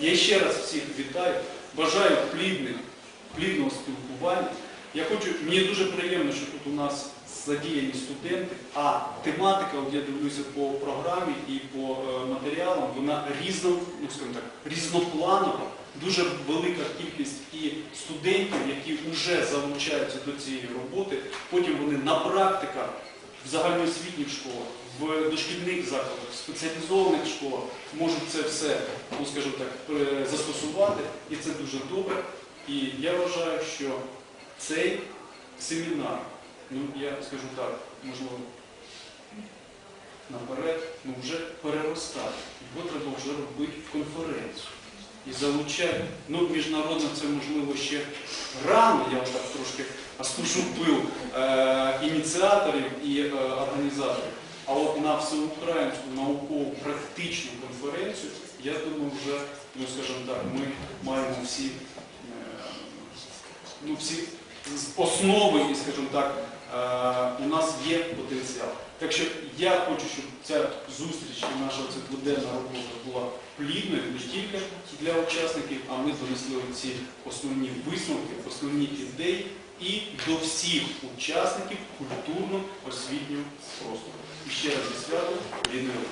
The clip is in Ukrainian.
Я ще раз всіх вітаю, бажаю плідних, плідного спілкування. Я хочу, мені дуже приємно, що тут у нас задіяні студенти, а тематика, от я дивлюся по програмі і по е, матеріалам, вона різно, ну, так, різнопланова. Дуже велика кількість і студентів, які вже залучаються до цієї роботи. Потім вони на практиках в загальноосвітніх школах, в дошкільних закладах, в спеціалізованих школах можуть це все, ну скажімо так, застосувати, і це дуже добре. І я вважаю, що цей семінар, ну я скажу так, можливо, наперед, ну вже переростає. Його треба вже робити в конференцію. І залучати. Ну, міжнародно це можливо ще рано, я так трошки остужу пил е, ініціаторів і е, організаторів. А от на всеукраїнську наукову практичну конференцію, я думаю, вже, ну скажімо так, ми маємо всі, е, ну, всі основи і, скажімо так, е, у нас є потенціал. Так що я хочу, щоб ця зустріч і наша ця дводенна робота була плідною не тільки для учасників, а ми донесли ці основні висновки, основні ідеї і до всіх учасників культурно-освітнього. І ще раз війни. Дякую.